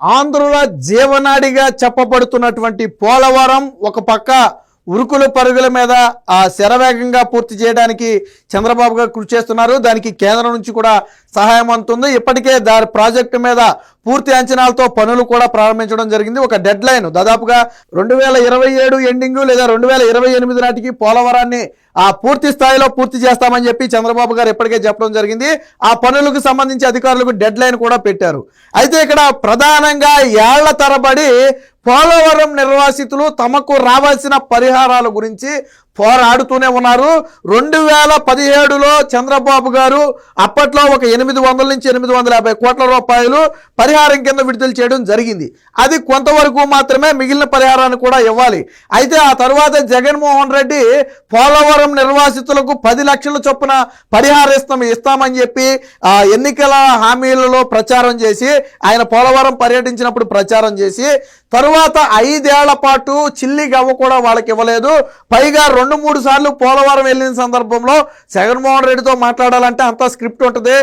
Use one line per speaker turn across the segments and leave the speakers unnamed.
ఆంధ్రుల జీవనాడిగా చెప్పబడుతున్నటువంటి పోలవరం ఒక పక్క ఉరుకుల పరుగుల మీద ఆ శరవేగంగా పూర్తి చేయడానికి చంద్రబాబు గారు కృషి చేస్తున్నారు. దానికి కేంద్రం నుంచి కూడా సహాయం అందుతుంది. ఇప్పటికే దాని ప్రాజెక్టు మీద పూర్తి అంచనాలతో పనులు కూడా ప్రారంభించడం జరిగింది. ఒక డెడ్ లైన్ దాదాపుగా రెండు వేల ఇరవై ఏడు ఎండింగ్ లేదా రెండు వేల ఇరవై ఎనిమిది నాటికి పోలవరాన్ని ఆ పూర్తి స్థాయిలో పూర్తి చేస్తామని చెప్పి చంద్రబాబు గారు ఇప్పటికే చెప్పడం జరిగింది. ఆ పనులకు సంబంధించి అధికారులకు డెడ్ లైన్ కూడా పెట్టారు. అయితే ఇక్కడ ప్రధానంగా ఏళ్ళ తరబడి పోలవరం నిర్వాసితులు తమకు రావాల్సిన పరిహారాల గురించి పోరాడుతూనే ఉన్నారు. రెండు వేల పదిహేడులో చంద్రబాబు గారు అప్పట్లో ఒక ఎనిమిది వందల నుంచి ఎనిమిది వందల యాభై కోట్ల రూపాయలు పరిహారం కింద విడుదల చేయడం జరిగింది. అది కొంతవరకు మాత్రమే మిగిలిన పరిహారాన్ని కూడా ఇవ్వాలి. అయితే ఆ తర్వాత జగన్మోహన్ రెడ్డి పోలవరం నిర్వాసితులకు పది లక్షల చొప్పున పరిహారం ఇస్తామని చెప్పి ఆ ఎన్నికల హామీలలో ప్రచారం చేసి ఆయన పోలవరం పర్యటించినప్పుడు ప్రచారం చేసి తరువాత ఐదేళ్ళ పాటు చిల్లి గవ్వ కూడా వాళ్ళకి ఇవ్వలేదు. పైగా రెండు మూడు సార్లు పోలవరం వెళ్ళిన సందర్భంలో జగన్మోహన్ రెడ్డితో మాట్లాడాలంటే అంతా స్క్రిప్ట్ ఉంటుంది.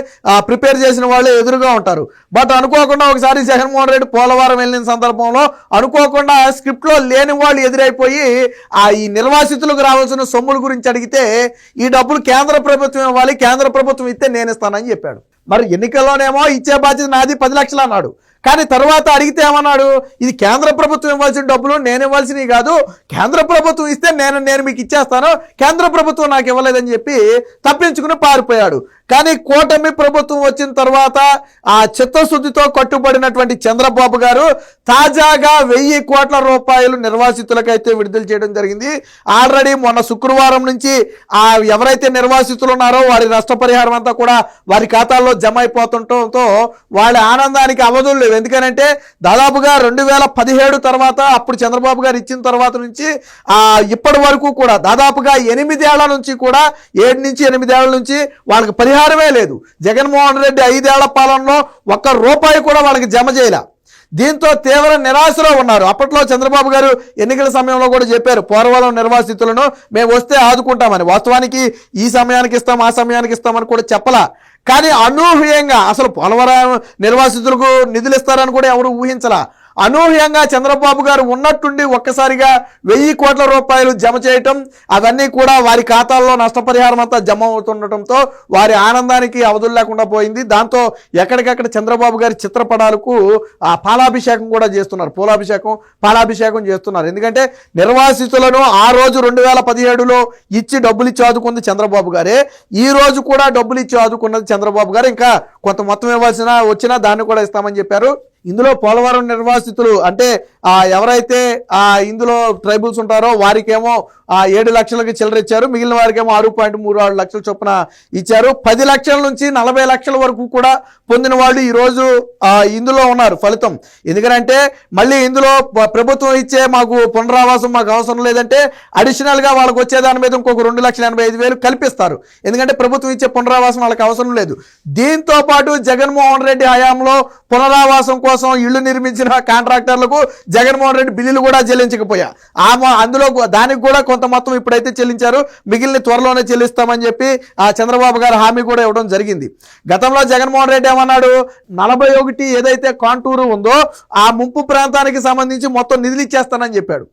ప్రిపేర్ చేసిన వాళ్ళే ఎదురుగా ఉంటారు. బట్ అనుకోకుండా ఒకసారి జగన్మోహన్ రెడ్డి పోలవరం వెళ్ళిన సందర్భంలో అనుకోకుండా స్క్రిప్ట్లో లేని వాళ్ళు ఎదురైపోయి ఆ ఈ నిర్వాసితులకు రావాల్సిన సొమ్ముల గురించి అడిగితే ఈ డబ్బులు కేంద్ర ప్రభుత్వం ఇవ్వాలి కేంద్ర ప్రభుత్వం ఇస్తే నేను ఇస్తానని చెప్పాడు. మరి ఎన్నికల్లోనేమో ఇచ్చే బాధ్యత నాది పది లక్షలు అన్నాడు. కానీ తర్వాత అడిగితే ఏమన్నాడు? ఇది కేంద్ర ప్రభుత్వం ఇవ్వాల్సిన డబ్బులు నేను ఇవ్వాల్సినవి కాదు. కేంద్ర ప్రభుత్వం ఇస్తే నేను నేను మీకు ఇచ్చేస్తాను. కేంద్ర ప్రభుత్వం నాకు ఇవ్వలేదని చెప్పి తప్పించుకుని పారిపోయాడు. కానీ కూటమి ప్రభుత్వం వచ్చిన తర్వాత ఆ చిత్తశుద్ధితో కట్టుబడినటువంటి చంద్రబాబు గారు తాజాగా వెయ్యి కోట్ల రూపాయలు నిర్వాసితులకైతే విడుదల చేయడం జరిగింది. ఆల్రెడీ మొన్న శుక్రవారం నుంచి ఆ ఎవరైతే నిర్వాసితులు ఉన్నారో వారి నష్టపరిహారం అంతా కూడా వారి ఖాతాల్లో జమ అయిపోతుండటంతో వాళ్ళ ఆనందానికి అవధులు లేవు ఎందుకనంటే దాదాపుగా రెండు వేల పదిహేడు తర్వాత అప్పుడు చంద్రబాబు గారు ఇచ్చిన తర్వాత నుంచి ఇప్పటి వరకు కూడా దాదాపుగా ఎనిమిదేళ్ళ నుంచి కూడా ఏడు నుంచి ఎనిమిదేళ్ళ నుంచి వాళ్ళకి పరిహారమే లేదు. జగన్మోహన్ రెడ్డి ఐదేళ్ళ పాలనలో ఒక్క రూపాయి కూడా వాళ్ళకి జమ చేయలే. దీంతో తీవ్ర నిరాశలో ఉన్నారు. అప్పట్లో చంద్రబాబు గారు ఎన్నికల సమయంలో కూడా చెప్పారు పోరవరం నిర్వాసితులను మేము వస్తే ఆదుకుంటామని. వాస్తవానికి ఈ సమయానికి ఇస్తాం ఆ సమయానికి ఇస్తామని కూడా చెప్పలా. కానీ అనూహ్యంగా అసలు పోలవరం నిర్వాసితులకు నిధులు ఇస్తారని కూడా ఎవరు ఊహించలా. అనూహ్యంగా చంద్రబాబు గారు ఉన్నట్టుండి ఒక్కసారిగా వెయ్యి కోట్ల రూపాయలు జమ చేయటం అవన్నీ కూడా వారి ఖాతాల్లో నష్టపరిహారం అంతా జమ అవుతుండటంతో వారి ఆనందానికి అవధులు లేకుండా పోయింది. దాంతో ఎక్కడికక్కడ చంద్రబాబు గారి చిత్రపటాలకు ఆ పాలాభిషేకం కూడా చేస్తున్నారు. పూలాభిషేకం పాలాభిషేకం చేస్తున్నారు. ఎందుకంటే నిర్వాసితులను ఆ రోజు రెండు వేల పదిహేడులో ఇచ్చి డబ్బులు ఇచ్చి ఆదుకుంది చంద్రబాబు గారే. ఈ రోజు కూడా డబ్బులు ఇచ్చి ఆదుకున్నది చంద్రబాబు గారు. ఇంకా కొంత మొత్తం ఇవ్వాల్సిన వచ్చినా దాన్ని కూడా ఇస్తామని చెప్పారు. ఇందులో పోలవరం నిర్వాసితులు అంటే ఆ ఎవరైతే ఆ ఇందులో ట్రైబుల్స్ ఉంటారో వారికేమో ఆ ఏడు లక్షలకి చిల్లర ఇచ్చారు. మిగిలిన వారికేమో ఆరు పాయింట్ మూడు ఆరు లక్షల చొప్పున ఇచ్చారు. పది లక్షల నుంచి నలభై లక్షల వరకు కూడా పొందిన వాళ్ళు ఈరోజు ఇందులో ఉన్నారు ఫలితం. ఎందుకంటే మళ్ళీ ఇందులో ప్రభుత్వం ఇచ్చే మాకు పునరావాసం మాకు అవసరం లేదంటే అడిషనల్గా వాళ్ళకి వచ్చే దాని మీద ఇంకొక రెండు లక్షల ఎనభై ఐదు వేలు కల్పిస్తారు. ఎందుకంటే ప్రభుత్వం ఇచ్చే పునరావాసం వాళ్ళకి అవసరం లేదు. దీంతో పాటు జగన్మోహన్ రెడ్డి హయాంలో పునరావాసం కోసం కోసం ఇళ్ళు నిర్మించిన కాంట్రాక్టర్లకు జగన్మోహన్ రెడ్డి బిల్లులు కూడా చెల్లించకపోయా. ఆ అందులో దానికి కూడా కొంత మొత్తం ఇప్పుడైతే చెల్లించారు. మిగిలిన త్వరలోనే చెల్లిస్తామని చెప్పి ఆ చంద్రబాబు గారు హామీ కూడా ఇవ్వడం జరిగింది. గతంలో జగన్మోహన్ రెడ్డి ఏమన్నాడు? నలభై ఒకటి ఏదైతే కాంటూరు ఉందో ఆ ముంపు ప్రాంతానికి సంబంధించి మొత్తం నిధులు ఇచ్చేస్తానని చెప్పాడు.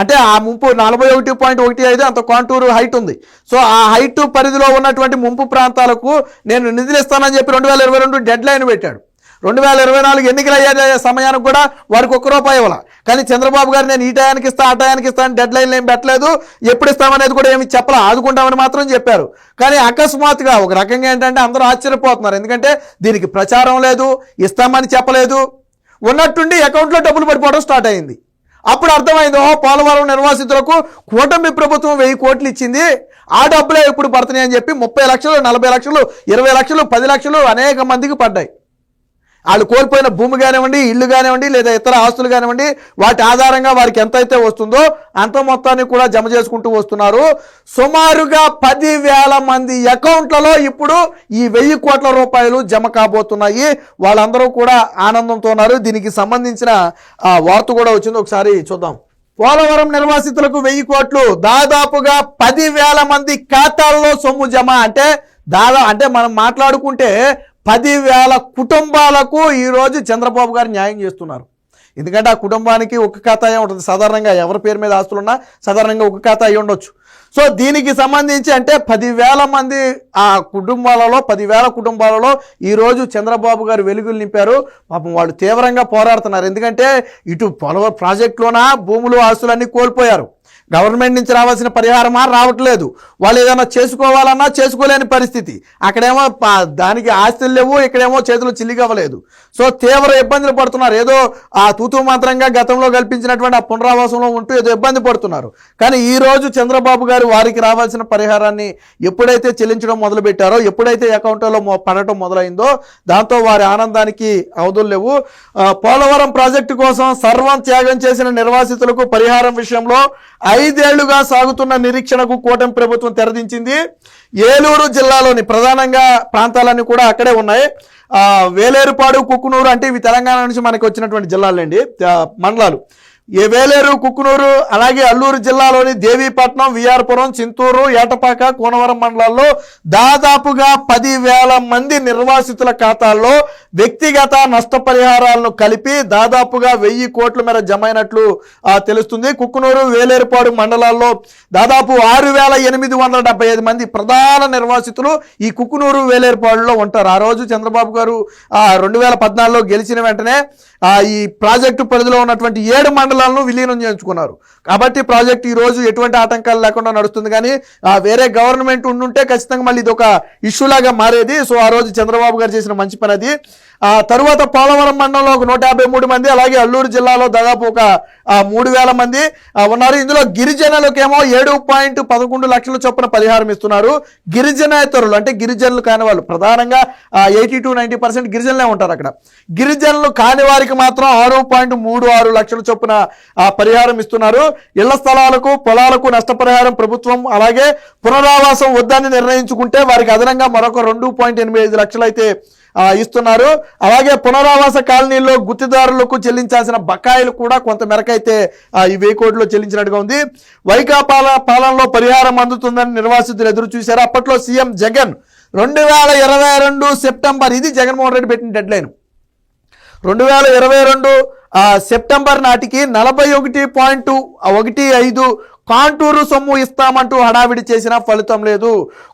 అంటే ఆ ముంపు నలభై ఒకటి పాయింట్ ఒకటి ఐదు అంత కాంటూరు హైట్ ఉంది. సో ఆ హైట్ పరిధిలో ఉన్నటువంటి ముంపు ప్రాంతాలకు నేను నిధులు ఇస్తానని చెప్పి రెండు వేల ఇరవై రెండు డెడ్ లైన్ పెట్టాడు. రెండు వేల ఇరవై నాలుగు ఎన్నికలు అయ్యే సమయానికి కూడా వారికి ఒక్క రూపాయి ఇవ్వాల. కానీ చంద్రబాబు గారు నేను ఈ టయానికి ఇస్తా ఆ టయానికి ఇస్తా అని డెడ్ లైన్లు ఏం పెట్టలేదు. ఎప్పుడు ఇస్తామనేది కూడా ఏమి చెప్పలా ఆదుకుంటామని మాత్రం చెప్పారు. కానీ అకస్మాత్తుగా ఒక రకంగా ఏంటంటే అందరూ ఆశ్చర్యపోతున్నారు. ఎందుకంటే దీనికి ప్రచారం లేదు ఇస్తామని చెప్పలేదు. ఉన్నట్టుండి అకౌంట్లో డబ్బులు పడిపోవడం స్టార్ట్ అయింది. అప్పుడు అర్థమైంది ఓ పోలవరం నిర్వాసితులకు కూటమి ప్రభుత్వం వెయ్యి కోట్లు ఇచ్చింది. ఆ డబ్బులే ఇప్పుడు పడుతున్నాయని చెప్పి ముప్పై లక్షలు నలభై లక్షలు ఇరవై లక్షలు పది లక్షలు అనేక మందికి పడ్డాయి. వాళ్ళు కోల్పోయిన భూమి కానివ్వండి ఇల్లు కానివ్వండి లేదా ఇతర ఆస్తులు కానివ్వండి వాటి ఆధారంగా వారికి ఎంత అయితే వస్తుందో అంత మొత్తాన్ని కూడా జమ చేసుకుంటూ వస్తున్నారు. సుమారుగా పదివేల మంది అకౌంట్లలో ఇప్పుడు ఈ వెయ్యి కోట్ల రూపాయలు జమ కాబోతున్నాయి. వాళ్ళందరూ కూడా ఆనందంతో ఉన్నారు. దీనికి సంబంధించిన వార్త కూడా వచ్చింది. ఒకసారి చూద్దాం. పోలవరం నిర్వాసితులకు వెయ్యి కోట్లు. దాదాపుగా పదివేల మంది ఖాతాల్లో సొమ్ము జమ. అంటే దాదా అంటే మనం మాట్లాడుకుంటే పదివేల కుటుంబాలకు ఈరోజు చంద్రబాబు గారు న్యాయం చేస్తున్నారు. ఎందుకంటే ఆ కుటుంబానికి ఒక ఖాతా అయి ఉంటుంది. సాధారణంగా ఎవరి పేరు మీద ఆస్తులున్నా సాధారణంగా ఒక ఖాతా అయి ఉండొచ్చు. సో దీనికి సంబంధించి అంటే పదివేల మంది ఆ కుటుంబాలలో పదివేల కుటుంబాలలో ఈరోజు చంద్రబాబు గారు వెలుగులు నింపారు. పాపం వాళ్ళు తీవ్రంగా పోరాడుతున్నారు. ఎందుకంటే ఇటు పొలవ ప్రాజెక్టులోన భూములు ఆస్తులన్నీ కోల్పోయారు. గవర్నమెంట్ నుంచి రావాల్సిన పరిహారమా? రావట్లేదు. వాళ్ళు ఏదైనా చేసుకోవాలన్నా చేసుకోలేని పరిస్థితి. అక్కడేమో దానికి ఆస్తులు లేవు ఇక్కడేమో చేతులు చిల్లిగవ్వలేదు సో తీవ్ర ఇబ్బందులు పడుతున్నారు. ఏదో ఆ తూతూ మాత్రంగా గతంలో కల్పించినటువంటి ఆ పునరావాసంలో ఉంటూ ఏదో ఇబ్బంది పడుతున్నారు. కానీ ఈ రోజు చంద్రబాబు గారు వారికి రావాల్సిన పరిహారాన్ని ఎప్పుడైతే చెల్లించడం మొదలుపెట్టారో ఎప్పుడైతే అకౌంట్లో పడటం మొదలైందో దాంతో వారి ఆనందానికి అవధులు లేవు. పోలవరం ప్రాజెక్టు కోసం సర్వం త్యాగం చేసిన నిర్వాసితులకు పరిహారం విషయంలో ఐదేళ్ళుగా సాగుతున్న నిరీక్షణకు కూటమి ప్రభుత్వం తెరదించింది. ఏలూరు జిల్లాలోని ప్రధానంగా ప్రాంతాలన్నీ కూడా అక్కడే ఉన్నాయి. వేలేరుపాడు కుక్కునూరు అంటే ఇవి తెలంగాణ నుంచి మనకి వచ్చినటువంటి జిల్లాలండి. మండలాలు. ఏ వేలేరు కుక్కునూరు అలాగే అల్లూరు జిల్లాలోని దేవీపట్నం విఆర్పురం చింతూరు ఏటపాక కోనవరం మండలాల్లో దాదాపుగా పదివేల మంది నిర్వాసితుల ఖాతాల్లో వ్యక్తిగత నష్టపరిహారాలను కలిపి దాదాపుగా వెయ్యి కోట్ల మేర జమ అయినట్లు తెలుస్తుంది. కుక్కునూరు వేలేరుపాడు మండలాల్లో దాదాపు ఆరు వేల ఎనిమిది వందల డెబ్బై ఐదు మంది ప్రధాన నిర్వాసితులు ఈ కుక్కునూరు వేలేరుపాడులో ఉంటారు. ఆ రోజు చంద్రబాబు గారు రెండు వేల పద్నాలుగులో గెలిచిన వెంటనే ఈ ప్రాజెక్టు పరిధిలో ఉన్నటువంటి ఏడు మండలాలను విలీనం చేయించుకున్నారు. కాబట్టి ప్రాజెక్ట్ ఈ రోజు ఎటువంటి ఆటంకాలు లేకుండా నడుస్తుంది. కానీ వేరే గవర్నమెంట్ ఉండుంటే ఖచ్చితంగా మళ్ళీ ఇది ఒక ఇష్యూ లాగా మారేది. సో ఆ రోజు చంద్రబాబు గారు చేసిన మంచి పని అది. ఆ తరువాత పోలవరం మండలంలో ఒక నూట యాభై మూడు మంది అలాగే అల్లూరు జిల్లాలో దాదాపు ఒక మూడు వేల మంది ఉన్నారు. ఇందులో గిరిజనులకేమో ఏడు పాయింట్ పదకొండు లక్షల చొప్పున పరిహారం ఇస్తున్నారు. గిరిజనేతరులు అంటే గిరిజనులు కాని వాళ్ళు ప్రధానంగా ఎయిటీ టు నైంటీ పర్సెంట్ గిరిజనులే ఉంటారు అక్కడ. గిరిజనులు కాని వారికి మాత్రం ఆరు పాయింట్ మూడు ఆరు లక్షల చొప్పున పరిహారం ఇస్తున్నారు. ఇళ్ళ స్థలాలకు పొలాలకు నష్టపరిహారం ప్రభుత్వం అలాగే పునరావాసం వద్దని నిర్ణయించుకుంటే వారికి అదనంగా మరొక రెండు పాయింట్ ఎనిమిది ఐదు లక్షలు అయితే ఇస్తున్నారు. అలాగే పునరావాస కాలనీల్లో గుత్తిదారులకు చెల్లించాల్సిన బకాయిలు కూడా కొంత మేరకైతే ఈ వెయ్యి కోట్లు చెల్లించినట్టుగా ఉంది. వైకాపాల పాలనలో పరిహారం అందుతుందని నిర్వాసితులు ఎదురు చూశారు. అప్పట్లో సీఎం జగన్ రెండు వేల ఇరవై రెండు సెప్టెంబర్ ఇది జగన్మోహన్ రెడ్డి పెట్టిన డెడ్ లైన్ రెండు వేల ఇరవై రెండు సెప్టెంబర్ నాటికి నలభై ఒకటి పాయింట్ ఒకటి ఐదు కాంటూరు సొమ్ము ఇస్తామంటూ హడావిడి చేసినా ఫలితం లేదు.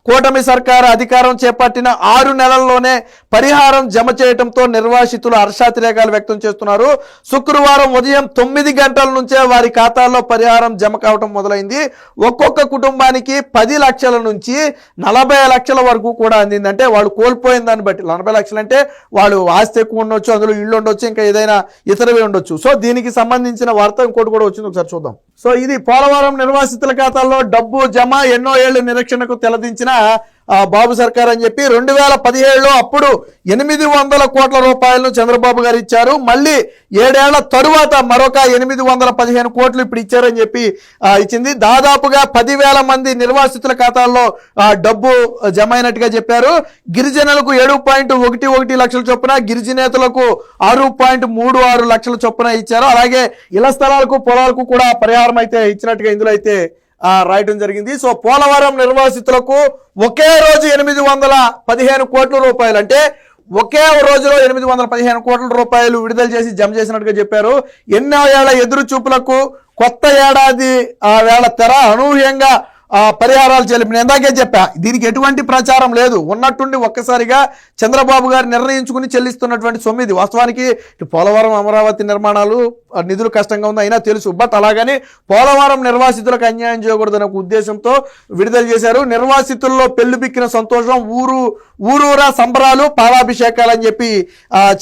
కూటమి సర్కారు అధికారం చేపట్టిన ఆరు నెలల్లోనే పరిహారం జమ చేయడంతో నిర్వాసితులు హర్షాతిరేకాలు వ్యక్తం చేస్తున్నారు. శుక్రవారం ఉదయం తొమ్మిది గంటల నుంచే వారి ఖాతాల్లో పరిహారం జమ కావడం మొదలైంది. ఒక్కొక్క కుటుంబానికి పది లక్షల నుంచి నలభై లక్షల వరకు కూడా అందింది. అంటే వాళ్ళు కోల్పోయిన దాన్ని బట్టి నలభై లక్షలు అంటే వాళ్ళు ఆస్తి ఎక్కువ ఉండొచ్చు అందులో ఇల్లు ఉండొచ్చు ఇంకా ఏదైనా ఇతరవి ఉండొచ్చు. సో దీనికి సంబంధించిన వార్త ఇంకోటి కూడా వచ్చింది. ఒకసారి చూద్దాం. సో ఇది పోలవరం నిర్వాసితుల ఖాతాల్లో డబ్బు జమ ఎన్నో ఏళ్ళ నిరీక్షణకు తెలదించిన బాబు సర్కార్ అని చెప్పి రెండు వేల పదిహేడులో అప్పుడు ఎనిమిది వందల కోట్ల రూపాయలను చంద్రబాబు గారు ఇచ్చారు. మళ్ళీ ఏడేళ్ళ తరువాత మరొక ఎనిమిది వందల పదిహేను కోట్లు ఇప్పుడు ఇచ్చారని చెప్పి ఇచ్చింది. దాదాపుగా పదివేల మంది నిర్వాసితుల ఖాతాల్లో డబ్బు జమ అయినట్టుగా చెప్పారు. గిరిజనులకు ఏడు పాయింట్ ఒకటి ఒకటి లక్షల చొప్పున గిరిజనేతలకు ఆరు పాయింట్ మూడు ఆరు లక్షల చొప్పున ఇచ్చారు. అలాగే ఇళ్ళ స్థలాలకు పొలాలకు కూడా పరిహారం అయితే ఇచ్చినట్టుగా ఇందులో అయితే రాయటం జరిగింది. సో పోలవరం నిర్వాసితులకు ఒకే రోజు ఎనిమిది వందల పదిహేను కోట్ల రూపాయలు. అంటే ఒకే రోజులో ఎనిమిది వందల పదిహేను కోట్ల రూపాయలు విడుదల చేసి జమ చేసినట్టుగా చెప్పారు. ఎన్నో ఏళ్ళ ఎదురు చూపులకు కొత్త ఏడాది ఆ వేళ తెర అనూహ్యంగా పరిహారాలు చెల్లింపు ఇందాకే చెప్పా దీనికి ఎటువంటి ప్రచారం లేదు. ఉన్నట్టుండి ఒక్కసారిగా చంద్రబాబు గారు నిర్ణయించుకుని చెల్లిస్తున్నటువంటి సొమ్ము ఇది వాస్తవానికి పోలవరం అమరావతి నిర్మాణాలు నిధులు కష్టంగా ఉంది అయినా తెలుసు. బట్ అలాగని పోలవరం నిర్వాసితులకు అన్యాయం చేయకూడదనే ఉద్దేశంతో విడుదల చేశారు. నిర్వాసితుల్లో పెళ్ళి బిక్కిన సంతోషం ఊరు ఊరూరా సంబరాలు పాలాభిషేకాలు అని చెప్పి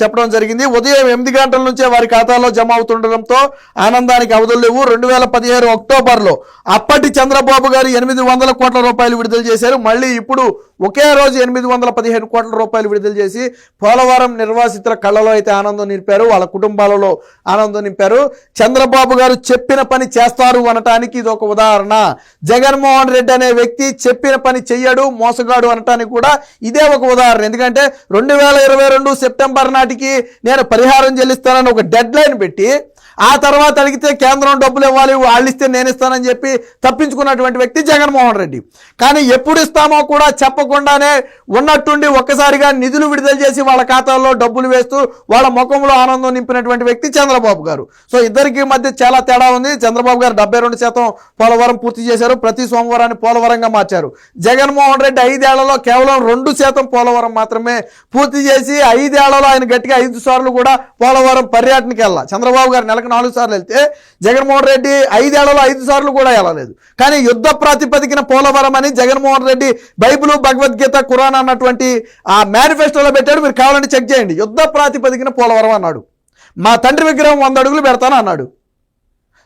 చెప్పడం జరిగింది. ఉదయం ఎనిమిది గంటల నుంచే వారి ఖాతాలో జమ అవుతుండడంతో ఆనందానికి అవధులు లేవు. రెండు వేల పదిహేడు అక్టోబర్లో అప్పటి చంద్రబాబు గారు ఎనిమిది వందల కోట్ల రూపాయలు విడుదల చేశారు. మళ్ళీ ఇప్పుడు ఒకే రోజు ఎనిమిది వందల పదిహేను కోట్ల రూపాయలు విడుదల చేసి పోలవరం నిర్వాసితుల కళ్ళలో అయితే ఆనందం నింపారు. వాళ్ళ కుటుంబాలలో ఆనందం నింపారు. చంద్రబాబు గారు చెప్పిన పని చేస్తారు అనటానికి ఇది ఒక ఉదాహరణ. జగన్మోహన్ రెడ్డి అనే వ్యక్తి చెప్పిన పని చెయ్యడు మోసగాడు అనటానికి కూడా ఇదే ఒక ఉదాహరణ. ఎందుకంటే రెండు వేల ఇరవై రెండు సెప్టెంబర్ నాటికి నేను పరిహారం చెల్లిస్తానని ఒక డెడ్ లైన్ పెట్టి ఆ తర్వాత అడిగితే కేంద్రం డబ్బులు ఇవ్వాలి వాళ్ళు ఇస్తే నేను ఇస్తానని చెప్పి తప్పించుకున్నటువంటి వ్యక్తి జగన్మోహన్ రెడ్డి. కానీ ఎప్పుడు ఇస్తామో కూడా చెప్పకుండానే ఉన్నట్టుండి ఒక్కసారిగా నిధులు విడుదల చేసి వాళ్ళ ఖాతాల్లో డబ్బులు వేస్తూ వాళ్ళ ముఖంలో ఆనందం నింపినటువంటి వ్యక్తి చంద్రబాబు గారు. సో ఇద్దరికి మధ్య చాలా తేడా ఉంది. చంద్రబాబు గారు డెబ్బై రెండు శాతం పోలవరం పూర్తి చేశారు. ప్రతి సోమవారాన్ని పోలవరంగా మార్చారు. జగన్మోహన్ రెడ్డి ఐదేళ్ళలో కేవలం రెండు శాతం పోలవరం మాత్రమే పూర్తి చేసి ఐదేళ్ళలో ఆయన గట్టిగా ఐదు సార్లు కూడా పోలవరం పర్యటనకి వెళ్ళాలి. చంద్రబాబు గారు నెలకు నాలుగు సార్లు వెళ్తే జగన్మోహన్ రెడ్డి ఐదేళ్ళలో ఐదు సార్లు కూడా వెళ్ళలేదు. కానీ యుద్ధ ప్రాతిపదికన పోలవరం అని జగన్మోహన్ రెడ్డి బైబిల్ భగవద్గీత ఖురాన్ అన్నటువంటి ఆ మేనిఫెస్టోలో పెట్టాడు మీరు కావాలంటే చెక్ చేయండి. యుద్ధ ప్రాతిపదికన పోలవరం అన్నాడు. మా తండ్రి విగ్రహం వంద అడుగులు పెడతాను అన్నాడు.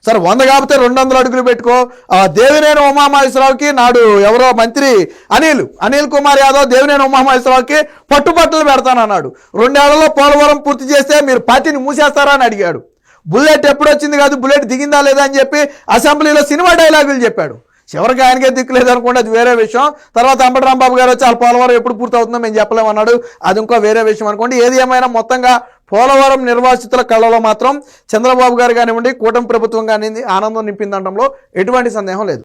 సరే వంద కాకపోతే రెండు వందల అడుగులు పెట్టుకో. ఆ దేవినేని ఉమామహేశ్వరరావుకి నాడు ఎవరో మంత్రి అనిల్ అనిల్ కుమార్ యాదవ్ దేవినేని ఉమామహేశ్వరరావుకి పట్టుబట్టలు పెడతానన్నాడు రెండేళ్ళలో పోలవరం పూర్తి చేస్తే మీరు పార్టీని మూసేస్తారా అని అడిగాడు. బుల్లెట్ ఎప్పుడు వచ్చింది కాదు బుల్లెట్ దిగిందా లేదా అని చెప్పి అసెంబ్లీలో సినిమా డైలాగులు చెప్పాడు. చివరికి ఆయనకే దిక్కులేదు అనుకోండి అది వేరే విషయం. తర్వాత అంబటి రాంబాబు గారు వచ్చి ఆ పోలవరం ఎప్పుడు పూర్తవుతుందో మేము చెప్పలేమన్నాడు అది ఇంకో వేరే విషయం అనుకోండి. ఏది ఏమైనా మొత్తంగా పోలవరం నిర్వాసితుల కళలో మాత్రం చంద్రబాబు గారు కానివ్వండి కూటమి ప్రభుత్వం కానివ్వండి ఆనందం నింపిందంటంలో ఎటువంటి సందేహం లేదు.